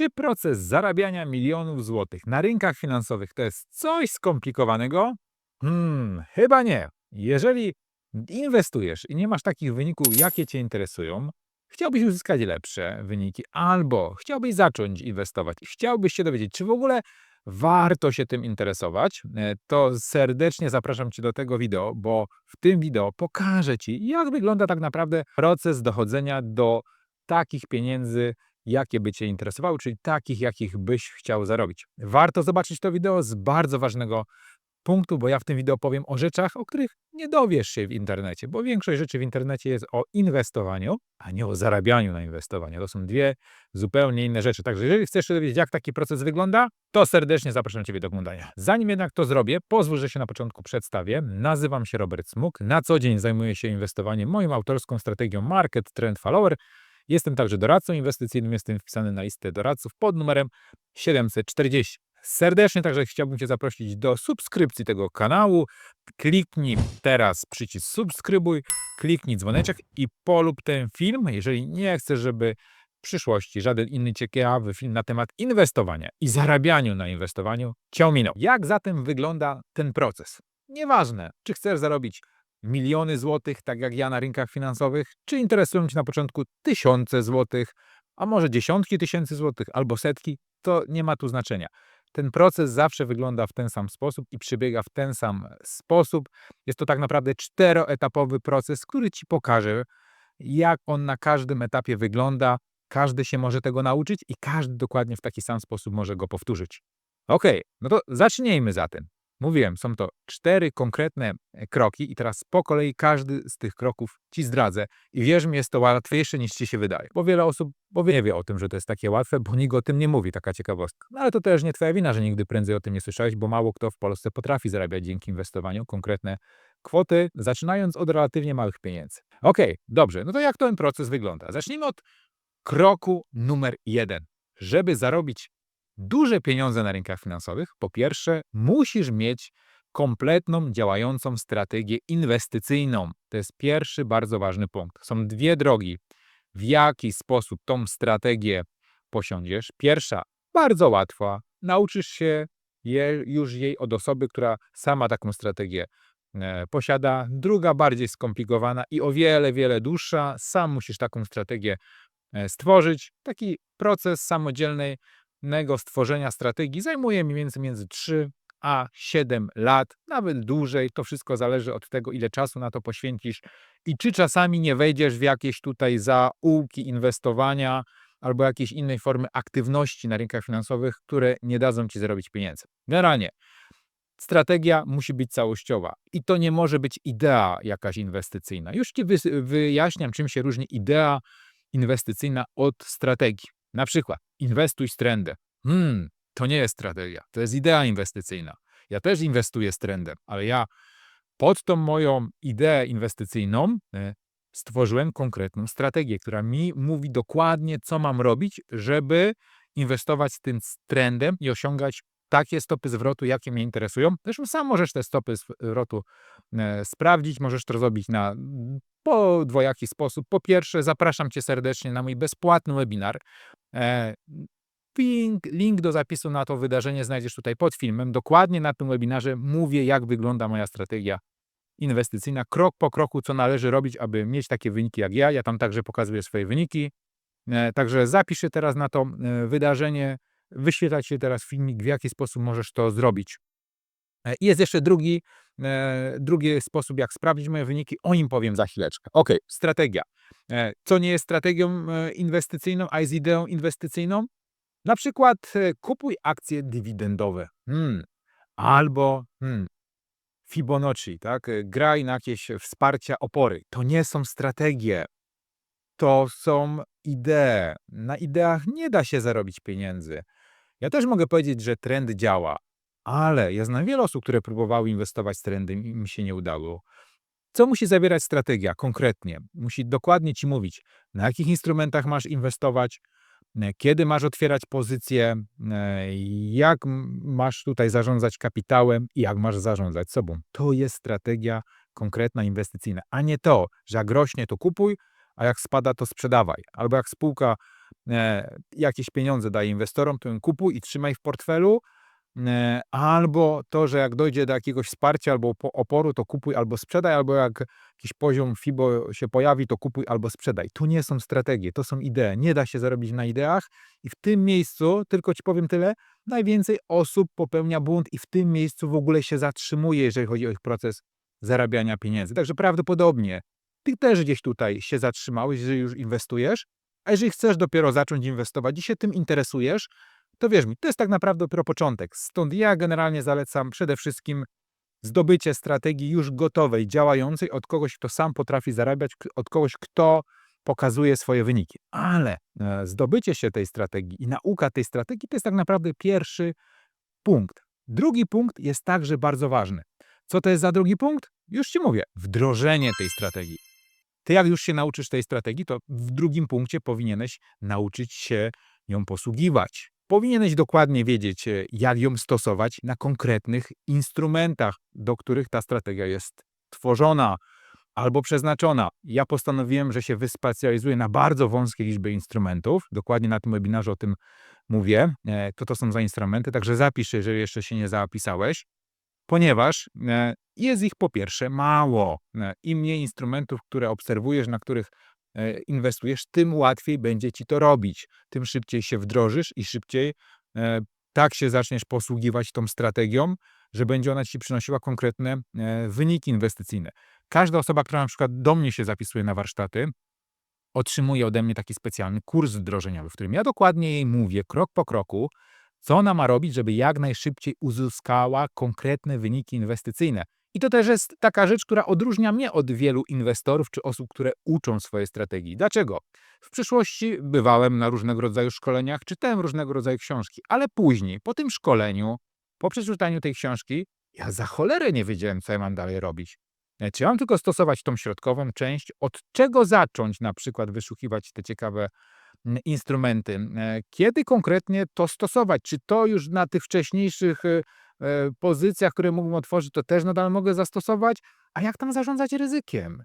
Czy proces zarabiania milionów złotych na rynkach finansowych to jest coś skomplikowanego? Hmm, chyba nie. Jeżeli inwestujesz i nie masz takich wyników, jakie Cię interesują, chciałbyś uzyskać lepsze wyniki, albo chciałbyś zacząć inwestować i chciałbyś się dowiedzieć, czy w ogóle warto się tym interesować, e, to serdecznie zapraszam Cię do tego wideo, bo w tym wideo pokażę Ci, jak wygląda tak naprawdę proces dochodzenia do takich pieniędzy, jakie by Cię interesowały, czyli takich, jakich byś chciał zarobić. Warto zobaczyć to wideo z bardzo ważnego punktu, bo ja w tym wideo powiem o rzeczach, o których nie dowiesz się w internecie, bo większość rzeczy w internecie jest o inwestowaniu, a nie o zarabianiu na inwestowaniu. To są dwie zupełnie inne rzeczy. Także jeżeli chcesz się dowiedzieć, jak taki proces wygląda, to serdecznie zapraszam Ciebie do oglądania. Zanim jednak to zrobię, pozwól, że się na początku przedstawię. Nazywam się Robert Smuk. Na co dzień zajmuję się inwestowaniem moją autorską strategią Market Trend Follower. Jestem także doradcą inwestycyjnym, jestem wpisany na listę doradców pod numerem 740. Serdecznie także chciałbym Cię zaprosić do subskrypcji tego kanału. Kliknij teraz przycisk subskrybuj, kliknij dzwoneczek i polub ten film, jeżeli nie chcesz, żeby w przyszłości żaden inny ciekawy film na temat inwestowania i zarabianiu na inwestowaniu Cię ominął. Jak zatem wygląda ten proces? Nieważne, czy chcesz zarobić miliony złotych, tak jak ja na rynkach finansowych, czy interesują Cię na początku tysiące złotych, a może dziesiątki tysięcy złotych albo setki, to nie ma tu znaczenia. Ten proces zawsze wygląda w ten sam sposób i przebiega w ten sam sposób. Jest to tak naprawdę czteroetapowy proces, który Ci pokaże, jak on na każdym etapie wygląda. Każdy się może tego nauczyć i każdy dokładnie w taki sam sposób może go powtórzyć. Ok, no to zacznijmy zatem. Mówiłem, są to cztery konkretne e, kroki i teraz po kolei każdy z tych kroków Ci zdradzę. I wierz mi, jest to łatwiejsze niż Ci się wydaje. Bo wiele osób bo nie wie o tym, że to jest takie łatwe, bo nikt o tym nie mówi, taka ciekawostka. No ale to też nie Twoja wina, że nigdy prędzej o tym nie słyszałeś, bo mało kto w Polsce potrafi zarabiać dzięki inwestowaniu konkretne kwoty, zaczynając od relatywnie małych pieniędzy. Ok, dobrze, no to jak ten proces wygląda? Zacznijmy od kroku numer jeden. Żeby zarobić duże pieniądze na rynkach finansowych, po pierwsze, musisz mieć kompletną, działającą strategię inwestycyjną. To jest pierwszy bardzo ważny punkt. Są dwie drogi, w jaki sposób tą strategię posiądziesz. Pierwsza, bardzo łatwa, nauczysz się je, już jej od osoby, która sama taką strategię e, posiada. Druga, bardziej skomplikowana i o wiele, wiele dłuższa. Sam musisz taką strategię e, stworzyć. Taki proces samodzielnej stworzenia strategii zajmuje mniej więcej między 3 a 7 lat, nawet dłużej. To wszystko zależy od tego, ile czasu na to poświęcisz i czy czasami nie wejdziesz w jakieś tutaj zaułki inwestowania albo jakiejś innej formy aktywności na rynkach finansowych, które nie dadzą ci zarobić pieniędzy. Generalnie strategia musi być całościowa i to nie może być idea jakaś inwestycyjna. Już ci wyjaśniam, czym się różni idea inwestycyjna od strategii. Na przykład inwestuj z trendem. Hmm, to nie jest strategia, to jest idea inwestycyjna. Ja też inwestuję z trendem, ale ja pod tą moją ideę inwestycyjną e, stworzyłem konkretną strategię, która mi mówi dokładnie, co mam robić, żeby inwestować z tym trendem i osiągać takie stopy zwrotu, jakie mnie interesują. Zresztą sam możesz te stopy zwrotu e, sprawdzić, możesz to zrobić na po dwojaki sposób. Po pierwsze, zapraszam Cię serdecznie na mój bezpłatny webinar. E, link, link do zapisu na to wydarzenie znajdziesz tutaj pod filmem. Dokładnie na tym webinarze mówię, jak wygląda moja strategia inwestycyjna, krok po kroku, co należy robić, aby mieć takie wyniki jak ja. Ja tam także pokazuję swoje wyniki. E, także zapisz się teraz na to e, wydarzenie, wyświetlać się teraz filmik, w jaki sposób możesz to zrobić. I jest jeszcze drugi, drugi sposób, jak sprawdzić moje wyniki. O nim powiem za chwileczkę. Ok, strategia. E, co nie jest strategią inwestycyjną, a jest ideą inwestycyjną? Na przykład kupuj akcje dywidendowe. Hmm. Albo hmm, Fibonacci, tak? Graj na jakieś wsparcia opory. To nie są strategie. To są idee. Na ideach nie da się zarobić pieniędzy. Ja też mogę powiedzieć, że trend działa, ale ja znam wiele osób, które próbowały inwestować z trendem i im się nie udało. Co musi zawierać strategia konkretnie? Musi dokładnie ci mówić, na jakich instrumentach masz inwestować, e, kiedy masz otwierać pozycje, e, jak masz tutaj zarządzać kapitałem i jak masz zarządzać sobą. To jest strategia konkretna inwestycyjna, a nie to, że jak rośnie, to kupuj, a jak spada, to sprzedawaj. Albo jak spółka e, jakieś pieniądze daje inwestorom, to ją kupuj i trzymaj w portfelu. E, albo to, że jak dojdzie do jakiegoś wsparcia albo po- oporu, to kupuj albo sprzedaj, albo jak jakiś poziom FIBO się pojawi, to kupuj albo sprzedaj. Tu nie są strategie, to są idee. Nie da się zarobić na ideach i w tym miejscu, tylko ci powiem tyle, najwięcej osób popełnia błąd i w tym miejscu w ogóle się zatrzymuje, jeżeli chodzi o ich proces zarabiania pieniędzy. Także prawdopodobnie ty też gdzieś tutaj się zatrzymałeś, jeżeli już inwestujesz, a jeżeli chcesz dopiero zacząć inwestować i się tym interesujesz, to wierz mi, to jest tak naprawdę dopiero początek. Stąd ja generalnie zalecam przede wszystkim zdobycie strategii już gotowej, działającej od kogoś, kto sam potrafi zarabiać, od kogoś, kto pokazuje swoje wyniki. Ale e, zdobycie się tej strategii i nauka tej strategii to jest tak naprawdę pierwszy punkt. Drugi punkt jest także bardzo ważny. Co to jest za drugi punkt? Już ci mówię, wdrożenie tej strategii. Ty jak już się nauczysz tej strategii, to w drugim punkcie powinieneś nauczyć się nią posługiwać. Powinieneś dokładnie wiedzieć, e, jak ją stosować na konkretnych instrumentach, do których ta strategia jest tworzona albo przeznaczona. Ja postanowiłem, że się wyspecjalizuję na bardzo wąskiej liczbie instrumentów. Dokładnie na tym webinarze o tym mówię, e, co to są za instrumenty, także zapisz, jeżeli jeszcze się nie zapisałeś, ponieważ e, jest ich po pierwsze mało. E, Im mniej instrumentów, które obserwujesz, na których e, inwestujesz, tym łatwiej będzie ci to robić. Tym szybciej się wdrożysz i szybciej e, tak się zaczniesz posługiwać tą strategią, że będzie ona ci przynosiła konkretne e, wyniki inwestycyjne. Każda osoba, która na przykład do mnie się zapisuje na warsztaty, otrzymuje ode mnie taki specjalny kurs wdrożeniowy, w którym ja dokładnie jej mówię krok po kroku, co ona ma robić, żeby jak najszybciej uzyskała konkretne wyniki inwestycyjne. I to też jest taka rzecz, która odróżnia mnie od wielu inwestorów czy osób, które uczą swojej strategii. Dlaczego? W przyszłości bywałem na różnego rodzaju szkoleniach, czytałem różnego rodzaju książki, ale później, po tym szkoleniu, po przeczytaniu tej książki, ja za cholerę nie wiedziałem, co ja mam dalej robić. E, Czy mam tylko stosować tą środkową część? Od czego zacząć na przykład wyszukiwać te ciekawe mm, instrumenty? E, Kiedy konkretnie to stosować? Czy to już na tych wcześniejszych e, pozycjach, które mógłbym otworzyć, to też nadal mogę zastosować? A jak tam zarządzać ryzykiem?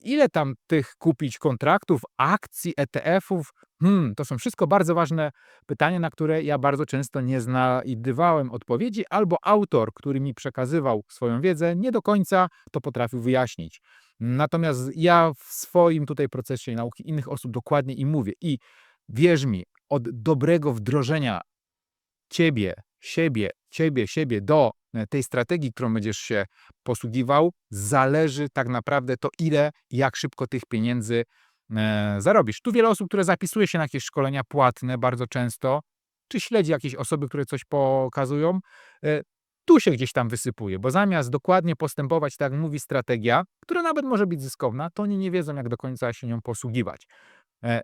Ile tam tych kupić kontraktów, akcji, ETF-ów? Hmm, to są wszystko bardzo ważne pytania, na które ja bardzo często nie znajdowałem odpowiedzi, albo autor, który mi przekazywał swoją wiedzę, nie do końca to potrafił wyjaśnić. Natomiast ja w swoim tutaj procesie nauki innych osób dokładnie im mówię. I wierz mi, od dobrego wdrożenia ciebie, siebie, ciebie, siebie do e, tej strategii, którą będziesz się posługiwał, zależy tak naprawdę to, ile i jak szybko tych pieniędzy e, zarobisz. Tu wiele osób, które zapisuje się na jakieś szkolenia płatne bardzo często, czy śledzi jakieś osoby, które coś pokazują, e, tu się gdzieś tam wysypuje, bo zamiast dokładnie postępować, tak jak mówi strategia, która nawet może być zyskowna, to oni nie wiedzą, jak do końca się nią posługiwać.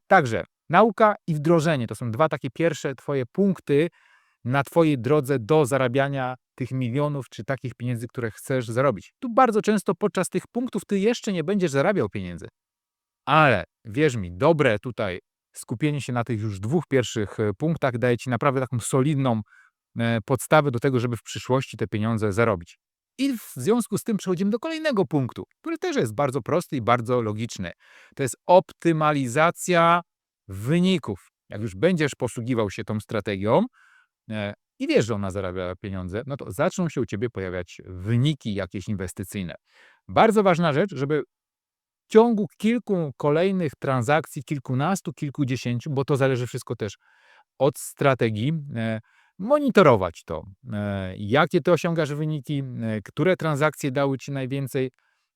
Także nauka i wdrożenie to są dwa takie pierwsze Twoje punkty na Twojej drodze do zarabiania tych milionów czy takich pieniędzy, które chcesz zarobić. Tu bardzo często podczas tych punktów Ty jeszcze nie będziesz zarabiał pieniędzy, ale wierz mi, dobre tutaj skupienie się na tych już dwóch pierwszych e, punktach daje Ci naprawdę taką solidną e, podstawę do tego, żeby w przyszłości te pieniądze zarobić. I w związku z tym przechodzimy do kolejnego punktu, który też jest bardzo prosty i bardzo logiczny. To jest optymalizacja wyników. Jak już będziesz posługiwał się tą strategią i wiesz, że ona zarabia pieniądze, no to zaczną się u ciebie pojawiać wyniki jakieś inwestycyjne. Bardzo ważna rzecz, żeby w ciągu kilku kolejnych transakcji, kilkunastu, kilkudziesięciu, bo to zależy wszystko też od strategii, e, monitorować to, e, jakie ty osiągasz wyniki, e, które transakcje dały ci najwięcej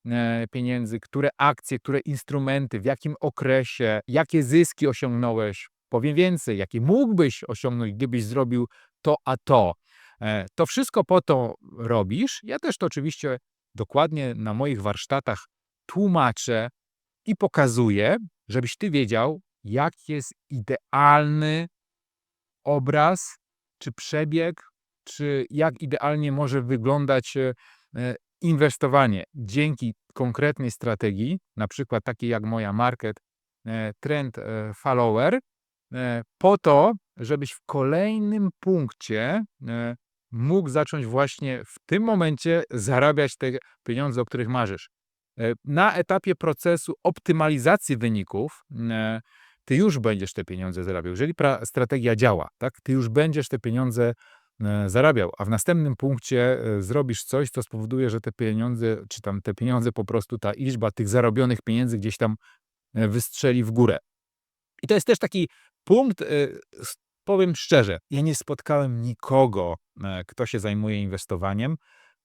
e, pieniędzy, które akcje, które instrumenty, w jakim okresie, jakie zyski osiągnąłeś. Powiem więcej, jakie mógłbyś osiągnąć, gdybyś zrobił to, a to. E, To wszystko po to robisz. Ja też to oczywiście dokładnie na moich warsztatach tłumaczę i pokazuję, żebyś ty wiedział, jaki jest idealny obraz, czy przebieg, czy jak idealnie może wyglądać e, e, inwestowanie dzięki konkretnej strategii, na przykład takiej jak moja market trend follower, po to, żebyś w kolejnym punkcie e, mógł zacząć właśnie w tym momencie zarabiać te pieniądze, o których marzysz. E, Na etapie procesu optymalizacji wyników, e, ty już będziesz te pieniądze zarabiał. Jeżeli strategia działa, tak, ty już będziesz te pieniądze, zarabiał, a w następnym punkcie, zrobisz coś, co spowoduje, że te pieniądze, czy tam te pieniądze po prostu ta liczba tych zarobionych pieniędzy gdzieś tam, wystrzeli w górę. I to jest też taki punkt, powiem szczerze, ja nie spotkałem nikogo, e, kto się zajmuje inwestowaniem,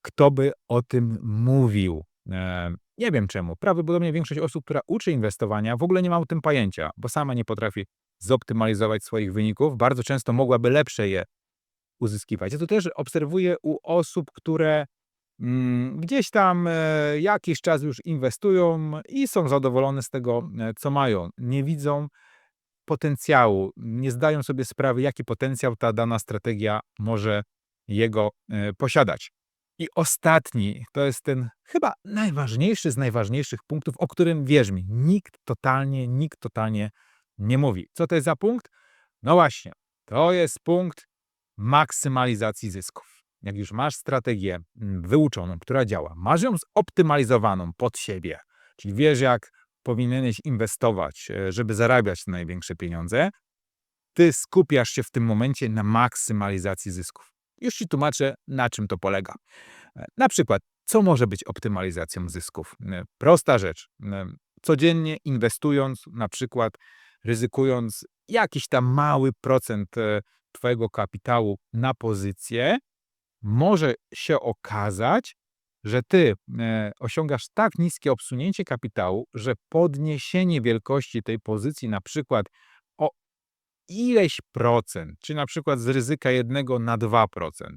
kto by o tym mówił. E, nie wiem czemu. Prawdopodobnie większość osób, która uczy inwestowania, w ogóle nie ma o tym pojęcia, bo sama nie potrafi zoptymalizować swoich wyników. Bardzo często mogłaby lepsze je uzyskiwać. Ja to też obserwuję u osób, które, mm, gdzieś tam, e, jakiś czas już inwestują i są zadowolone z tego, co mają. Nie widzą potencjału, nie zdają sobie sprawy, jaki potencjał ta dana strategia może jego, e, posiadać. I ostatni, to jest ten chyba najważniejszy z najważniejszych punktów, o którym, wierz mi, nikt totalnie, nikt totalnie nie mówi. Co to jest za punkt? No właśnie, to jest punkt maksymalizacji zysków. Jak już masz strategię, mm, wyuczoną, która działa, masz ją zoptymalizowaną pod siebie, czyli wiesz, jak powinieneś inwestować, e, żeby zarabiać te największe pieniądze, ty skupiasz się w tym momencie na maksymalizacji zysków. Już ci tłumaczę, na czym to polega. E, na przykład, co może być optymalizacją zysków? E, prosta rzecz. Codziennie inwestując, na przykład ryzykując jakiś tam mały procent, twojego kapitału na pozycję, może się okazać, że ty, e, osiągasz tak niskie obsunięcie kapitału, że podniesienie wielkości tej pozycji na przykład o ileś procent, czy na przykład z ryzyka 1 na 2%,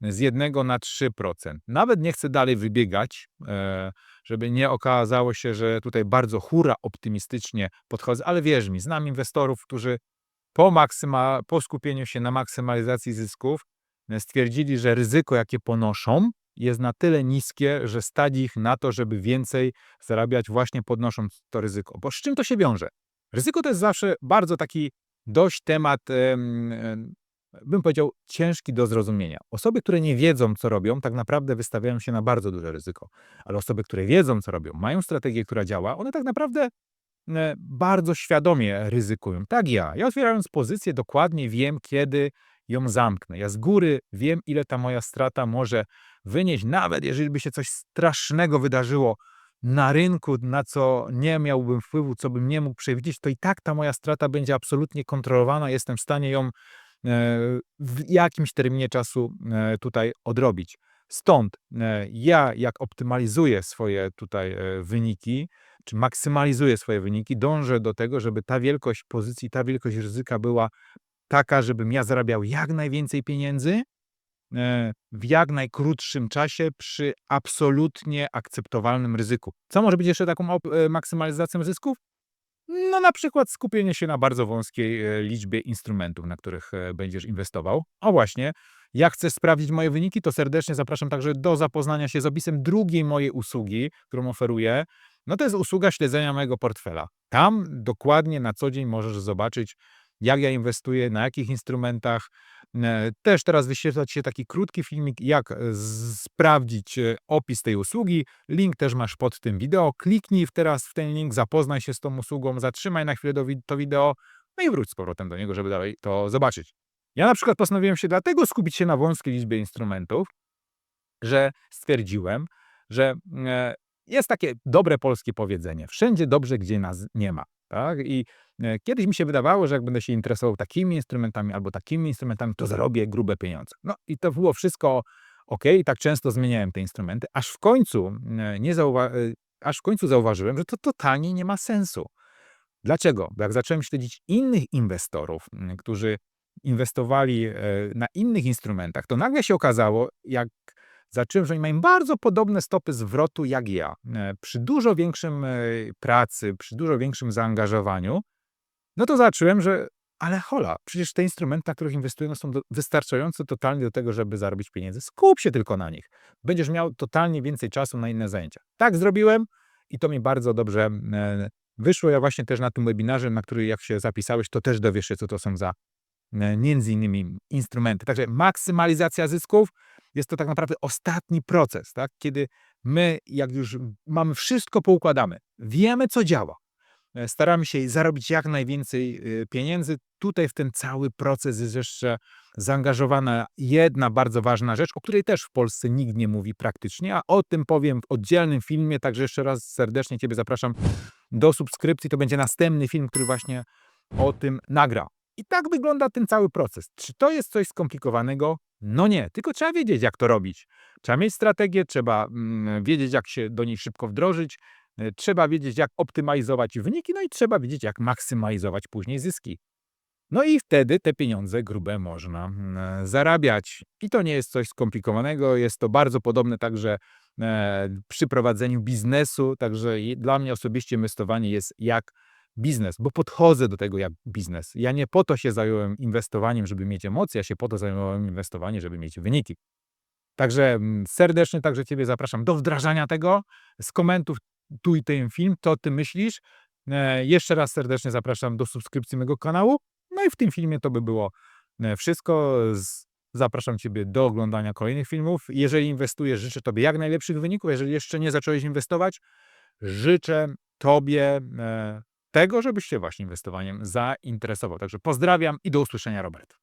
z 1 na 3%. Nawet nie chcę dalej wybiegać, e, żeby nie okazało się, że tutaj bardzo hura optymistycznie podchodzę, ale wierz mi, znam inwestorów, którzy po maksyma po skupieniu się na maksymalizacji zysków, stwierdzili, że ryzyko, jakie ponoszą, jest na tyle niskie, że stać ich na to, żeby więcej zarabiać właśnie podnosząc to ryzyko. Bo z czym to się wiąże? Ryzyko to jest zawsze bardzo taki dość temat, em, em, bym powiedział, ciężki do zrozumienia. Osoby, które nie wiedzą, co robią, tak naprawdę wystawiają się na bardzo duże ryzyko. Ale osoby, które wiedzą, co robią, mają strategię, która działa, one tak naprawdę e, bardzo świadomie ryzykują. Tak ja. Ja otwierając pozycję dokładnie wiem, kiedy ją zamknę. Ja z góry wiem, ile ta moja strata może wynieść, nawet jeżeli by się coś strasznego wydarzyło na rynku, na co nie miałbym wpływu, co bym nie mógł przewidzieć, to i tak ta moja strata będzie absolutnie kontrolowana. Jestem w stanie ją e, w jakimś terminie czasu e, tutaj odrobić. Stąd e, ja, jak optymalizuję swoje tutaj wyniki, czy maksymalizuję swoje wyniki, dążę do tego, żeby ta wielkość pozycji, ta wielkość ryzyka była taka, żebym ja zarabiał jak najwięcej pieniędzy e, w jak najkrótszym czasie przy absolutnie akceptowalnym ryzyku. Co może być jeszcze taką e, maksymalizacją zysków? No na przykład skupienie się na bardzo wąskiej e, liczbie instrumentów, na których będziesz inwestował. O właśnie, jak chcesz sprawdzić moje wyniki, to serdecznie zapraszam także do zapoznania się z opisem drugiej mojej usługi, którą oferuję. No to jest usługa śledzenia mojego portfela. Tam dokładnie na co dzień możesz zobaczyć, jak ja inwestuję, na jakich instrumentach. E, też teraz wyświetla się taki krótki filmik, jak e, sprawdzić e, opis tej usługi. Link też masz pod tym wideo. Kliknij teraz w ten link, zapoznaj się z tą usługą, zatrzymaj na chwilę to wideo, no i wróć z powrotem do niego, żeby dalej to zobaczyć. Ja na przykład postanowiłem się dlatego skupić się na wąskiej liczbie instrumentów, że stwierdziłem, że jest takie dobre polskie powiedzenie: wszędzie dobrze, gdzie nas nie ma. Tak? I e, kiedyś mi się wydawało, że jak będę się interesował takimi instrumentami albo takimi instrumentami, to zarobię grube pieniądze. No i to było wszystko ok, tak często zmieniałem te instrumenty, aż w końcu e, nie zauwa- e, aż w końcu zauważyłem, że to totalnie nie ma sensu. Dlaczego? Bo jak zacząłem śledzić innych inwestorów, którzy inwestowali na innych instrumentach, to nagle się okazało, jak zacząłem, że oni mają bardzo podobne stopy zwrotu jak ja. E, przy dużo większym e, pracy, przy dużo większym zaangażowaniu, no to zacząłem, że ale hola, przecież te instrumenty, na których inwestuję, no są do, wystarczające totalnie do tego, żeby zarobić pieniądze. Skup się tylko na nich. Będziesz miał totalnie więcej czasu na inne zajęcia. Tak zrobiłem i to mi bardzo dobrze e, wyszło. Ja właśnie też na tym webinarze, na który jak się zapisałeś, to też dowiesz się, co to są za między innymi instrumenty. Także maksymalizacja zysków, jest to tak naprawdę ostatni proces, tak? kiedy my, jak już mamy wszystko poukładane, wiemy, co działa, e, staramy się zarobić jak najwięcej e, pieniędzy. Tutaj w ten cały proces jest jeszcze zaangażowana jedna bardzo ważna rzecz, o której też w Polsce nikt nie mówi praktycznie, a o tym powiem w oddzielnym filmie, także jeszcze raz serdecznie Ciebie zapraszam do subskrypcji. To będzie następny film, który właśnie o tym nagra. I tak wygląda ten cały proces. Czy to jest coś skomplikowanego? No nie, tylko trzeba wiedzieć, jak to robić. Trzeba mieć strategię, trzeba mm, wiedzieć, jak się do niej szybko wdrożyć, e, trzeba wiedzieć, jak optymalizować wyniki, no i trzeba wiedzieć, jak maksymalizować później zyski. No i wtedy te pieniądze grube można mm, zarabiać. I to nie jest coś skomplikowanego, jest to bardzo podobne także e, przy prowadzeniu biznesu, także dla mnie osobiście inwestowanie jest jak biznes, bo podchodzę do tego jak biznes. Ja nie po to się zająłem inwestowaniem, żeby mieć emocje, ja się po to zajmowałem inwestowaniem, żeby mieć wyniki. Także mm, serdecznie także Ciebie zapraszam do wdrażania tego. Z komentów tu i ten film, co Ty myślisz. E, jeszcze raz serdecznie zapraszam do subskrypcji mojego kanału. No i w tym filmie to by było e, wszystko. Zapraszam Ciebie do oglądania kolejnych filmów. Jeżeli inwestujesz, życzę Tobie jak najlepszych wyników. Jeżeli jeszcze nie zacząłeś inwestować, życzę Tobie e, tego, żebyś się właśnie inwestowaniem zainteresował. Także pozdrawiam i do usłyszenia, Robert.